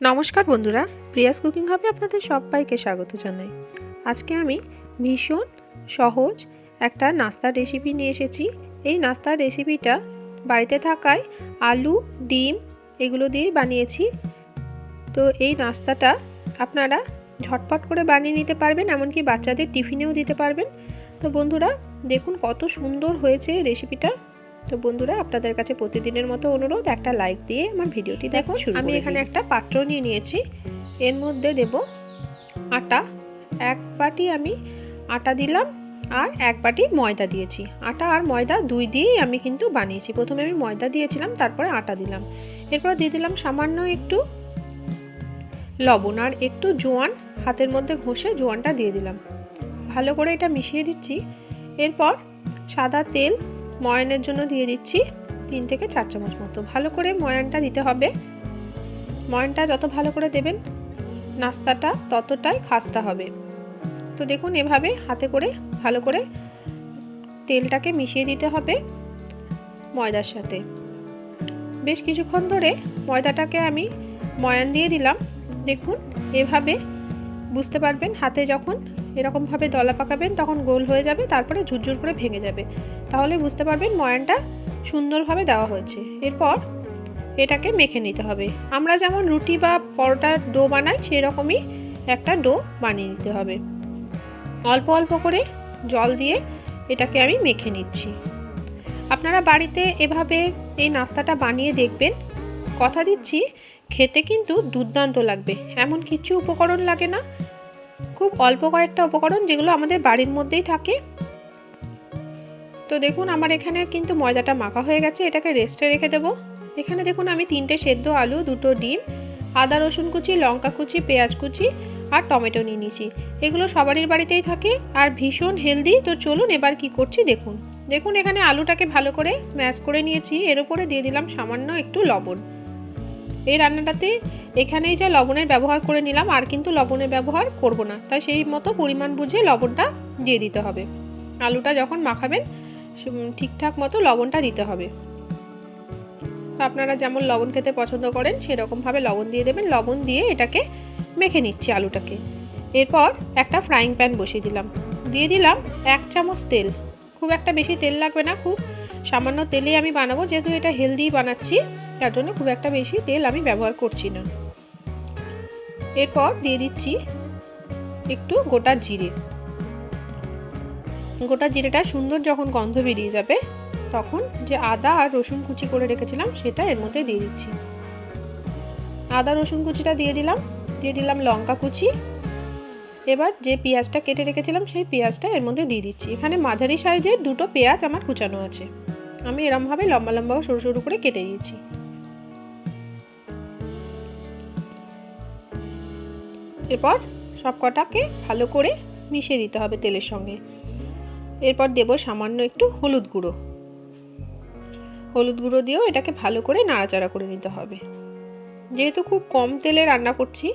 নমস্কার বন্ধুরা, Prius cooking হবে আপনাদের সবাইকে স্বাগত জানাই। আজকে আমি ভীষণ সহজ একটা নাস্তার রেসিপি নিয়ে এসেছি। এই নাস্তার রেসিপিটা বাড়িতে থাকায় আলু, ডিম এগুলো দিয়েই বানিয়েছি। তো এই নাস্তাটা আপনারা ঝটপট করে বানিয়ে নিতে পারবেন, এমনকি বাচ্চাদের টিফিনেও দিতে পারবেন। তো বন্ধুরা, দেখুন কত সুন্দর হয়েছে রেসিপিটা তো বন্ধুরা আপনাদের কাছে প্রতিদিনের মতো অনুরোধ একটা লাইক দিয়ে আমার ভিডিওটি দেখুন আমি এখানে একটা পাত্র নিয়ে নিয়েছি। এর মধ্যে দেব আটা। এক বাটি আমি আটা দিলাম আর এক বাটি ময়দা দিয়েছি। আটা আর ময়দা দুই দিয়েই আমি কিন্তু বানিয়েছি। প্রথমে আমি ময়দা দিয়েছিলাম তারপরে আটা দিলাম। এরপর দিয়ে দিলাম সামান্য একটু লবণ আর একটু জোয়ান হাতের মধ্যে ঘষে জোয়ানটা দিয়ে দিলাম। ভালো করে এটা মিশিয়ে দিচ্ছি। এরপর সাদা তেল ময়ানের জন্য দিয়ে দিচ্ছি তিন থেকে চার চামচ মতো। ভালো করে ময়ানটা দিতে হবে। ময়ানটা যত ভালো করে দেবেন, নাস্তাটা ততটাই খাস্তা হবে। তো দেখুন, এভাবে হাতে করে ভালো করে তেলটাকে মিশিয়ে দিতে হবে ময়দার সাথে। বেশ কিছুক্ষণ ধরে ময়দাটাকে আমি ময়ান দিয়ে দিলাম। দেখুন, এভাবে বুঝতে পারবেন হাতে যখন এরকমভাবে দলা পাকাবেন, তখন গোল হয়ে যাবে, তারপরে ঝুরঝুর করে ভেঙে যাবে। তাহলে বুঝতে পারবেন ময়ানটা সুন্দরভাবে দেওয়া হয়েছে। এরপর এটাকে মেখে নিতে হবে। আমরা যেমন রুটি বা পরোটার ডো বানাই সেই রকমই একটা ডো বানিয়ে নিতে হবে। অল্প অল্প করে জল দিয়ে এটাকে আমি মেখে নিচ্ছি। আপনারা বাড়িতে এভাবে এই নাস্তাটা বানিয়ে দেখবেন। কথা দিচ্ছি, খেতে কিন্তু দুর্দান্ত লাগবে। এমন কিছু উপকরণ লাগে না খুব অল্প কয়েকটা উপকরণ যেগুলো আমাদের বাড়ির মধ্যেই থাকে। তো দেখুন, আমার এখানে কিন্তু ময়দাটা মাখা হয়ে গেছে, এটাকে রেস্টে রেখে দেবো। এখানে দেখুন, আমি তিনটে সেদ্ধ আলু, দুটো ডিম, আদা, রসুন কুচি, লঙ্কা কুচি, পেঁয়াজ কুচি আর টমেটো নিয়ে নিয়েছি। এগুলো সবারই বাড়িতেই থাকে আর ভীষণ হেলদি তো চলুন এবার কি করছি দেখুন। দেখুন, এখানে আলুটাকে ভালো করে স্ম্যাশ করে নিয়েছি। এর উপরে দিয়ে দিলাম সামান্য একটু লবণ। এই রান্নাটাতে এখানেই যা লবণের ব্যবহার করে নিলাম, আর কিন্তু লবণের ব্যবহার করব না। তাই সেই মতো পরিমাণ বুঝে লবণটা দিয়ে দিতে হবে। আলুটা যখন মাখাবেন ঠিকঠাক মতো লবণটা দিতে হবে। আপনারা যেমন লবণ খেতে পছন্দ করেন, সেরকমভাবে লবণ দিয়ে দেবেন। লবণ দিয়ে এটাকে মেখে নিচ্ছি আলুটাকে। এরপর একটা ফ্রাইং প্যান বসিয়ে দিলাম। দিয়ে দিলাম এক চামচ তেল। খুব একটা বেশি তেল লাগবে না, খুব সামান্য তেলেই আমি বানাবো, যেহেতু এটা হেলদি বানাচ্ছি, তার জন্য খুব একটা বেশি তেল আমি ব্যবহার করছি না। এরপর দিয়ে দিচ্ছি একটু গোটা জিরে। গোটা জিরেটা সুন্দর যখন গন্ধ বেরিয়ে যাবে, তখন যে আদা আর রসুন কুচি করে রেখেছিলাম, সেটা এর মধ্যে দিয়ে দিচ্ছি। আদা রসুন কুচিটা দিয়ে দিলাম দিয়ে দিলাম লঙ্কা কুচি। এবার যে পেঁয়াজটা কেটে রেখেছিলাম, সেই পেঁয়াজটা এর মধ্যে দিয়ে দিচ্ছি। এখানে মাঝারি সাইজের দুটো পেঁয়াজ আমার কুচানো আছে। আমি এরমভাবে লম্বা লম্বা সরু সরু করে কেটে দিয়েছি। এরপর সব কটাকে ভালো করে মিশিয়ে দিতে হবে তেলের সঙ্গে। এরপর দেব সামান্য একটু হলুদ গুঁড়ো। হলুদ গুঁড়ো দিয়েও এটাকে ভালো করে নাড়াচাড়া করে নিতে হবে। যেহেতু খুব কম তেলে রান্না করছি,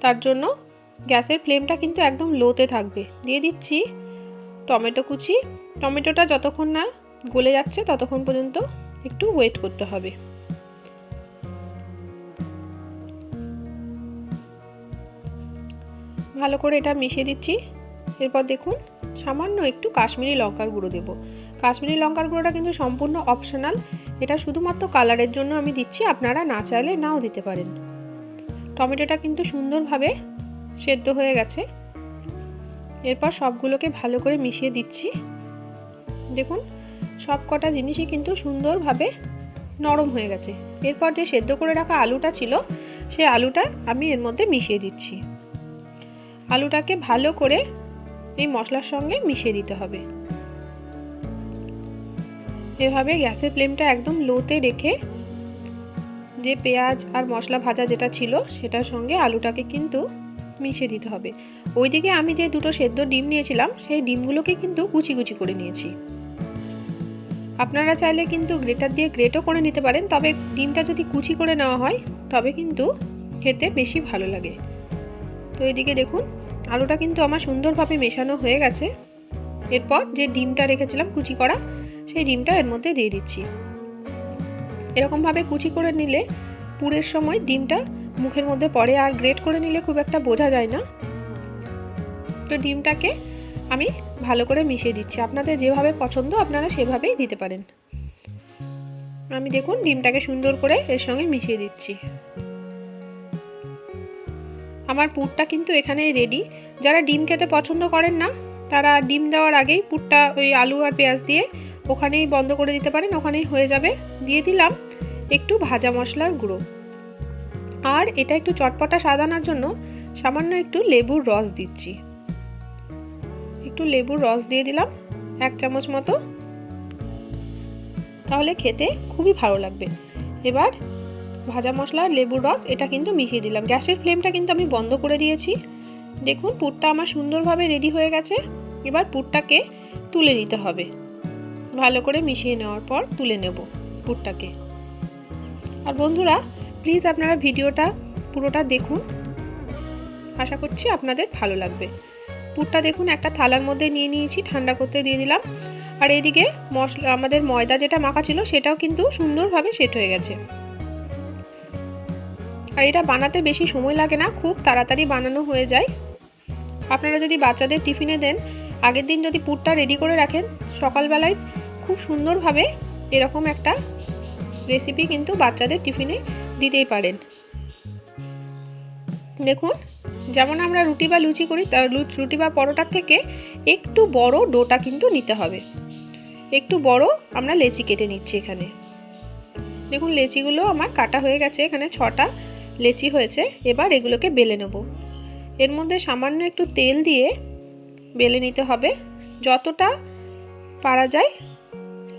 তার জন্য গ্যাসের ফ্লেমটা কিন্তু একদম লোতে থাকবে। দিয়ে দিচ্ছি টমেটো কুচি। টমেটোটা যতক্ষণ না গলে যাচ্ছে, ততক্ষণ পর্যন্ত একটু ওয়েট করতে হবে। ভালো করে এটা মিশিয়ে দিচ্ছি। এরপর দেখুন, সামান্য একটু কাশ্মীরি লঙ্কার গুঁড়ো দেবো। কাশ্মীরি লঙ্কার গুঁড়োটা কিন্তু সম্পূর্ণ অপশনাল এটা শুধুমাত্র কালারের জন্য আমি দিচ্ছি, আপনারা না চাইলে নাও দিতে পারেন। টমেটোটা কিন্তু সুন্দরভাবে সেদ্ধ হয়ে গেছে। এরপর সবগুলোকে ভালো করে মিশিয়ে দিচ্ছি। দেখুন সব কটা জিনিসই কিন্তু সুন্দরভাবে নরম হয়ে গেছে। এরপর যে সেদ্ধ করে রাখা আলুটা ছিল সেই আলুটা আমি এর মধ্যে মিশিয়ে দিচ্ছি। আলুটাকে ভালো করে এই মশলার সঙ্গে মিশিয়ে দিতে হবে। এভাবে গ্যাসের ফ্লেমটা একদম লোতে রেখে যে পেঁয়াজ আর মশলা ভাজা যেটা ছিল, সেটার সঙ্গে আলুটাকে কিন্তু মিশিয়ে দিতে হবে। ওইদিকে আমি যে দুটো সেদ্ধ ডিম নিয়েছিলাম, সেই ডিমগুলোকে কিন্তু কুচি কুচি করে নিয়েছি। আপনারা চাইলে কিন্তু গ্রেটার দিয়ে গ্রেটও করে নিতে পারেন, তবে ডিমটা যদি কুচি করে নেওয়া হয়, তবে কিন্তু খেতে বেশি ভালো লাগে। তো এদিকে দেখুন, আলুটা কিন্তু আমার সুন্দরভাবে মেশানো হয়ে গেছে। এরপর যে ডিমটা রেখেছিলাম কুচি করা, সেই ডিমটা এর মধ্যে দিয়ে দিচ্ছি। এরকমভাবে কুচি করে নিলে পুরের সময় ডিমটা মুখের মধ্যে পড়ে, আর গ্রেট করে নিলে খুব একটা বোঝা যায় না। তো ডিমটাকে আমি ভালো করে মিশিয়ে দিচ্ছি। আপনাদের যেভাবে পছন্দ, আপনারা সেভাবেই দিতে পারেন। আমি দেখুন, ডিমটাকে সুন্দর করে এর সঙ্গে মিশিয়ে দিচ্ছি। আমার পুরটা কিন্তু এখানে রেডি যারা ডিম খেতে পছন্দ করেন না, তারা ডিম দেওয়ার আগেই পুরটা ওই আলু আর পেঁয়াজ দিয়ে ওখানেই বন্ধ করে দিতে পারেন, ওখানেই হয়ে যাবে। দিয়ে দিলাম একটু ভাজা মশলার গুঁড়ো। আর এটা একটু চটপটা সাজানোর জন্য সামান্য একটু লেবুর রস দিচ্ছি। একটু লেবুর রস দিয়ে দিলাম, এক চামচ মতো। তাহলে খেতে খুবই ভালো লাগবে। এবার ভাজা মশলা লেবুর রস, এটা কিন্তু মিশিয়ে দিলাম। গ্যাসের ফ্লেমটা কিন্তু আমি বন্ধ করে দিয়েছি। দেখুন, পুরটা আমার সুন্দরভাবে রেডি হয়ে গেছে। এবার পুরটাকে তুলে নিতে হবে। ভালো করে মিশিয়ে নেওয়ার পর তুলে নেব পুরটাকে। আর বন্ধুরা, প্লিজ আপনারা ভিডিওটা পুরোটা দেখুন। আশা করছি আপনাদের ভালো লাগবে। পুরটা দেখুন, একটা থালার মধ্যে নিয়ে নিয়েছি, ঠান্ডা করতে দিয়ে দিলাম। আর এইদিকে মশলা, আমাদের ময়দা যেটা মাখা ছিল, সেটাও কিন্তু সুন্দরভাবে সেট হয়ে গেছে। আর এটা বানাতে বেশি সময় লাগে না, খুব তাড়াতাড়ি বানানো হয়ে যায়। আপনারা যদি বাচ্চাদের টিফিনে দেন, আগের দিন যদি পুরটা রেডি করে রাখেন, সকালবেলায় খুব সুন্দরভাবে এরকম একটা রেসিপি কিন্তু বাচ্চাদের টিফিনে দিতেই পারেন। দেখুন যেমন আমরা রুটি বা লুচি করি, তার রুটি বা পরোটার থেকে একটু বড় ডোটা কিন্তু নিতে হবে। একটু বড় আমরা লেচি কেটে নিচ্ছি এখানে। দেখুন, লেচিগুলো আমার কাটা হয়ে গেছে, এখানে ছটা লেচি হয়েছে, এবার এগুলোকে বেলে নেব। এর মধ্যে সামান্য একটু তেল দিয়ে বেলে নিতে হবে। যতটা পারা যায়,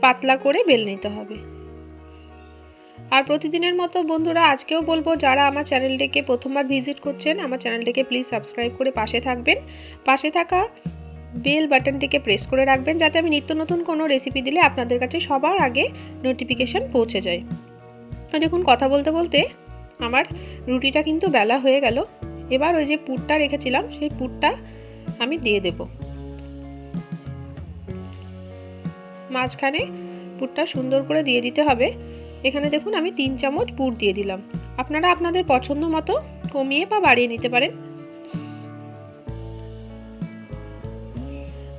পাতলা করে বেলে নিতে হবে। আর প্রতিদিনের মতো বন্ধুরা, আজকেও বলব যারা আমার চ্যানেলটিকে প্রথমবার ভিজিট করছেন, আমার চ্যানেলটিকে প্লিজ সাবস্ক্রাইব করে পাশে থাকবেন। পাশে থাকা বেল বাটনটিকে প্রেস করে রাখবেন যাতে আমি নিত্য নতুন কোনো রেসিপি দিলে আপনাদের কাছে সবার আগে নোটিফিকেশান পৌঁছে যায়। দেখুন, কথা বলতে বলতে আমার রুটিটা কিন্তু বেলা হয়ে গেল। এবার ওই যে পুরটা রেখেছিলাম, সেই পুরটা আমি দিয়ে দেব। মাঝখানে পুরটা সুন্দর করে দিয়ে দিতে হবে। এখানে দেখুন আমি তিন চামচ পুর দিয়ে দিলাম। আপনারা আপনাদের পছন্দ মতো কমিয়ে বা বাড়িয়ে নিতে পারেন।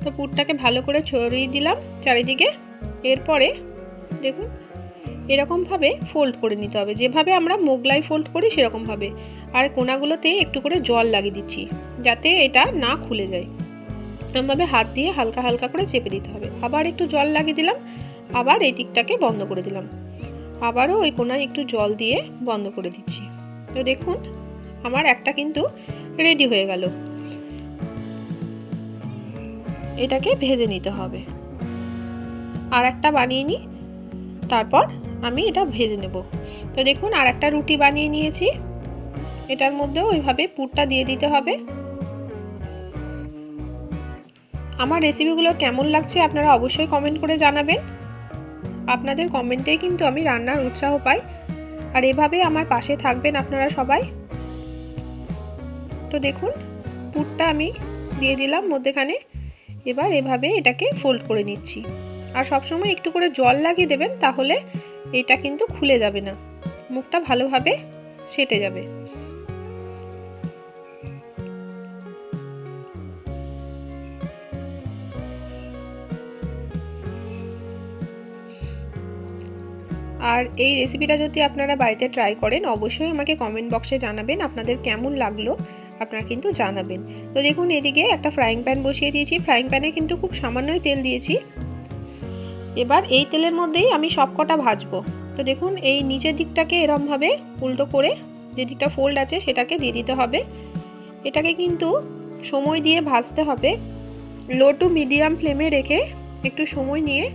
তো পুরটাকে ভালো করে ছড়িয়ে দিলাম চারিদিকে। এরপরে দেখুন, এরকমভাবে ফোল্ড করে নিতে হবে। যেভাবে আমরা মোগলাই ফোল্ড করি সেরকমভাবে। আর কোনাগুলোতে একটু করে জল লাগিয়ে দিচ্ছি, যাতে এটা না খুলে যায়। এরকমভাবে হাত দিয়ে হালকা হালকা করে চেপে দিতে হবে। আবার একটু জল লাগিয়ে দিলাম, আবার এই দিকটাকে বন্ধ করে দিলাম। আবারও ওই কোনায় একটু জল দিয়ে বন্ধ করে দিচ্ছি। তো দেখুন, আমার একটা কিন্তু রেডি হয়ে গেল। এটাকে ভেজে নিতে হবে। আর একটা বানিয়ে নিই, তারপর আমি এটা ভেজে নেব। তো দেখুন, আর একটা রুটি বানিয়ে নিয়েছি। এটার মধ্যেও ওইভাবে পুরটা দিয়ে দিতে হবে। আমার রেসিপিগুলো কেমন লাগছে আপনারা অবশ্যই কমেন্ট করে জানাবেন। আপনাদের কমেন্টেই কিন্তু আমি রান্নার উৎসাহ পাই। আর এভাবে আমার পাশে থাকবেন আপনারা সবাই। তো দেখুন, পুরটা আমি দিয়ে দিলাম মধ্যেখানে। এবার এভাবে এটাকে ফোল্ড করে নিচ্ছি। আর সবসময় একটু করে জল লাগিয়ে দেবেন, তাহলে এটা কিন্তু খুলে যাবে না। মুখটা ভালোভাবে সেটে যাবে। আর এই রেসিপিটা যদি আপনারা বাড়িতে ট্রাই করেন, অবশ্যই আমাকে কমেন্ট বক্সে জানাবেন আপনাদের কেমন লাগল। আপনারা কিন্তু জানাবেন। তো দেখুন, এদিকে একটা ফ্রাইং প্যান বসিয়ে দিয়েছি। ফ্রাইং প্যানে কিন্তু খুব সামান্যই তেল দিয়েছি। এবার এই তেলের মধ্যেই আমি সব কটা ভাজবো। তো দেখুন, এই নিচের দিকটাকে এরমভাবে উল্টো করে যে দিকটা ফোল্ড আছে, সেটাকে দিয়ে দিতে হবে। এটাকে কিন্তু সময় দিয়ে ভাজতে হবে। লো টু মিডিয়াম ফ্লেমে রেখে একটু সময় নিয়ে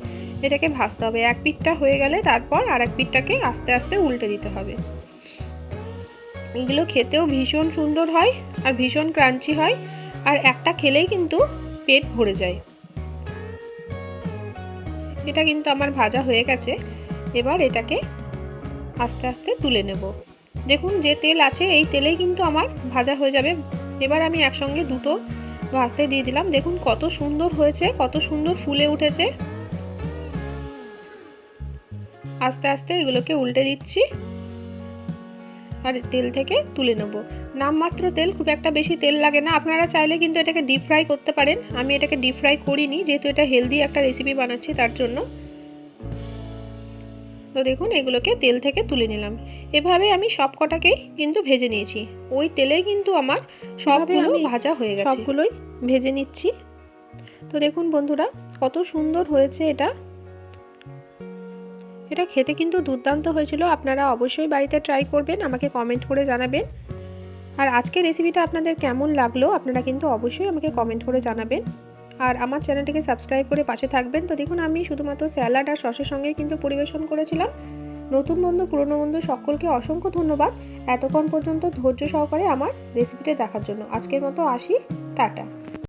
এটাকে ভাজতে হবে। এক পিঠটা হয়ে গেলে তারপর আর এক পিঠটাকে আস্তে আস্তে উল্টে দিতে হবে। এগুলো খেতেও ভীষণ সুন্দর হয় আর ভীষণ ক্রাঞ্চি হয় আর একটা খেলেই কিন্তু পেট ভরে যায়। এটা কিন্তু আমার ভাজা হয়ে গেছে। এবার এটাকে আস্তে আস্তে তুলে নেব। দেখুন যে তেল আছে এই তেলেই কিন্তু আমার ভাজা হয়ে যাবে। এবার আমি একসঙ্গে দুটো ভাজতে দিয়ে দিলাম। দেখুন কত সুন্দর হয়েছে, কত সুন্দর ফুলে উঠেছে। আস্তে আস্তে এগুলোকে উল্টে দিচ্ছি আর তেল থেকে তুলে নেব। নামমাত্র তেল খুব একটা বেশি তেল লাগে না। আপনারা চাইলে কিন্তু এটাকে ডিপ ফ্রাই করতে পারেন। আমি এটাকে ডিপ ফ্রাই করিনি যেহেতু এটা হেলদি একটা রেসিপি বানাচ্ছি তার জন্য। তো দেখুন এগুলোকে তেল থেকে তুলে নিলাম। এভাবে আমি সব কটাকেই কিন্তু ভেজে নিয়েছি। ওই তেলেই কিন্তু আমার সবগুলো ভাজা হয়ে গেছে। সবগুলোই ভেজে নিচ্ছি। তো দেখুন বন্ধুরা কত সুন্দর হয়েছে এটা। এটা খেতে কিন্তু দুর্দান্ত হয়েছিল। আপনারা অবশ্যই বাড়িতে ট্রাই করবেন, আমাকে কমেন্ট করে জানাবেন। আর আজকের রেসিপিটা আপনাদের কেমন লাগল, আপনারা কিন্তু অবশ্যই আমাকে কমেন্ট করে জানাবেন। আর আমার চ্যানেলটিকে সাবস্ক্রাইব করে পাশে থাকবেন। তো দেখুন, আমি শুধুমাত্র স্যালাড আর সসের সঙ্গে কিন্তু পরিবেশন করেছিলাম। নতুন বন্ধু, পুরনো বন্ধু, সকলকে অসংখ্য ধন্যবাদ। এতক্ষণ পর্যন্ত ধৈর্য সহকারে আমার রেসিপিটা দেখার জন্য। আজকের মতো আসি। টাটা।